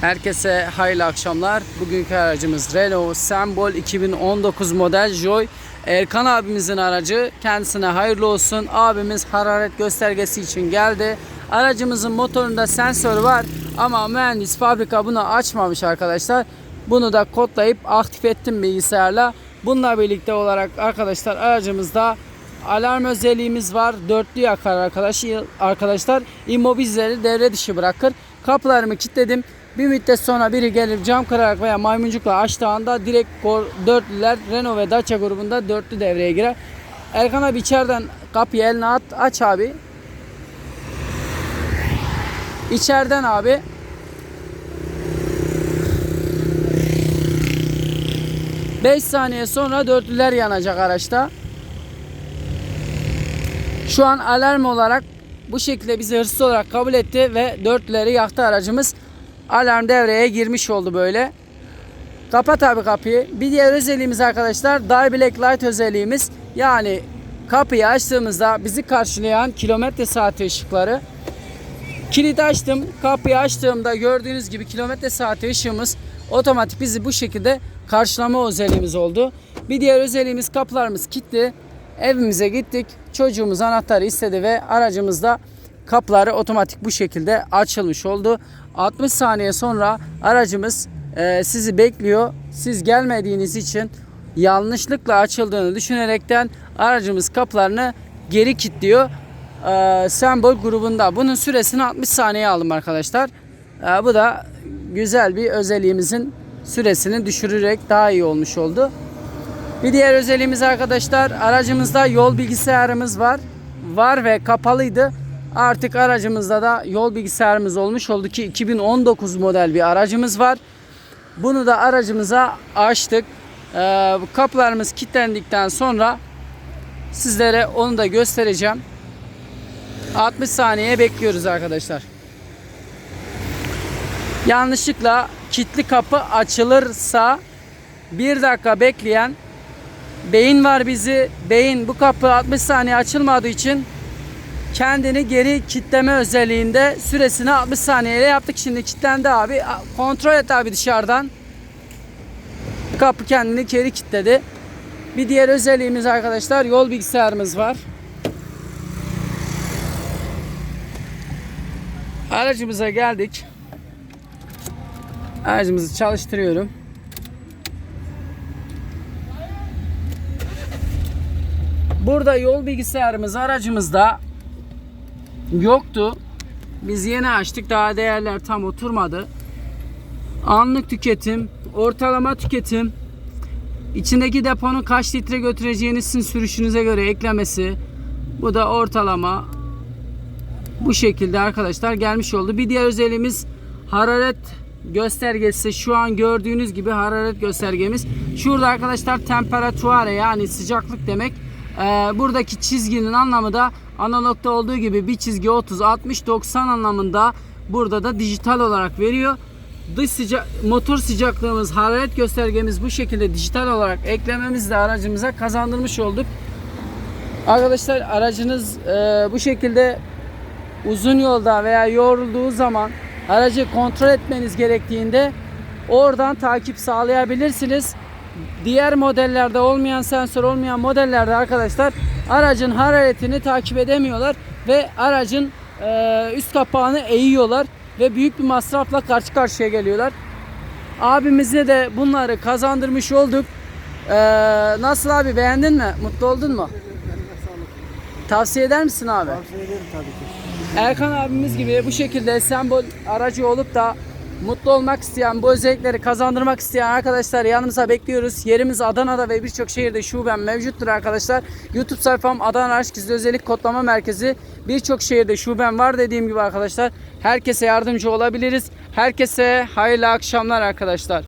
Herkese hayırlı akşamlar. Bugünkü aracımız Renault Sembol 2019 model Joy. Erkan abimizin aracı. Kendisine hayırlı olsun. Abimiz hararet göstergesi için geldi. Aracımızın motorunda sensör var ama mühendis fabrika bunu açmamış arkadaşlar. Bunu da kodlayıp aktif ettim bilgisayarla. Bununla birlikte olarak arkadaşlar aracımızda alarm özelliğimiz var. Dörtlü yakar arkadaş, arkadaşlar. İmmobizleri devre dışı bırakır. Kapılarımı kilitledim. Bir müddet sonra biri gelip cam kırarak veya maymuncukla açtığında direkt dörtlüler Renault ve Dacia grubunda dörtlü devreye girer. Erkan abi içeriden kapıyı eline at, aç abi. İçeriden abi. Beş saniye sonra dörtlüler yanacak araçta. Şu an alarm olarak bu şekilde bizi hırsız olarak kabul etti ve dörtleri yaktı aracımız. Alarm devreye girmiş oldu böyle. Kapat abi kapıyı. Bir diğer özelliğimiz arkadaşlar Die Black Light özelliğimiz. Yani kapıyı açtığımızda bizi karşılayan kilometre saati ışıkları. Kilidi açtım. Kapıyı açtığımda gördüğünüz gibi kilometre saati ışığımız otomatik bizi bu şekilde karşılama özelliğimiz oldu. Bir diğer özelliğimiz kapılarımız kilitli. Evimize gittik. Çocuğumuz anahtarı istedi ve aracımızda kapıları otomatik bu şekilde açılmış oldu. 60 saniye sonra aracımız e, sizi bekliyor. Siz gelmediğiniz için yanlışlıkla açıldığını düşünerekten aracımız kapılarını geri kilitliyor. E, Sembol grubunda. Bunun süresini 60 saniye aldım arkadaşlar. E, bu da güzel bir özelliğimizin süresini düşürerek daha iyi olmuş oldu. Bir diğer özelliğimiz arkadaşlar aracımızda yol bilgisayarımız var. Var ve kapalıydı. Artık aracımızda da yol bilgisayarımız olmuş oldu ki 2019 model bir aracımız var. Bunu da aracımıza açtık. Ee, kapılarımız kilitlendikten sonra sizlere onu da göstereceğim. 60 saniye bekliyoruz arkadaşlar. Yanlışlıkla kilitli kapı açılırsa bir dakika bekleyen beyin var bizi. Beyin bu kapı 60 saniye açılmadığı için kendini geri kitleme özelliğinde süresini 60 saniyeyle yaptık. Şimdi kilitlendi abi. Kontrol et abi dışarıdan. Kapı kendini geri kilitledi. Bir diğer özelliğimiz arkadaşlar yol bilgisayarımız var. Aracımıza geldik. Aracımızı çalıştırıyorum. Burada yol bilgisayarımız aracımızda yoktu. Biz yeni açtık. Daha değerler tam oturmadı. Anlık tüketim, ortalama tüketim, içindeki deponun kaç litre götüreceğini sizin sürüşünüze göre eklemesi. Bu da ortalama. Bu şekilde arkadaşlar gelmiş oldu. Bir diğer özelliğimiz hararet göstergesi. Şu an gördüğünüz gibi hararet göstergemiz. Şurada arkadaşlar temperatuare yani sıcaklık demek. Ee, buradaki çizginin anlamı da analogda olduğu gibi bir çizgi 30, 60, 90 anlamında burada da dijital olarak veriyor. Dış sıcak motor sıcaklığımız, hararet göstergemiz bu şekilde dijital olarak eklememizle aracımıza kazandırmış olduk. Arkadaşlar aracınız e, bu şekilde uzun yolda veya yorulduğu zaman aracı kontrol etmeniz gerektiğinde oradan takip sağlayabilirsiniz. Diğer modellerde olmayan sensör olmayan modellerde arkadaşlar aracın hararetini takip edemiyorlar ve aracın e, üst kapağını eğiyorlar ve büyük bir masrafla karşı karşıya geliyorlar. Abimize de bunları kazandırmış olduk. E, nasıl abi beğendin mi? Mutlu oldun mu? Tavsiye eder misin abi? Tavsiye ederim tabii ki. Erkan abimiz gibi bu şekilde sembol aracı olup da mutlu olmak isteyen, bu özellikleri kazandırmak isteyen arkadaşlar yanımıza bekliyoruz. Yerimiz Adana'da ve birçok şehirde şubem mevcuttur arkadaşlar. YouTube sayfam Adana Araç Gizli Özellik Kodlama Merkezi. Birçok şehirde şubem var dediğim gibi arkadaşlar. Herkese yardımcı olabiliriz. Herkese hayırlı akşamlar arkadaşlar.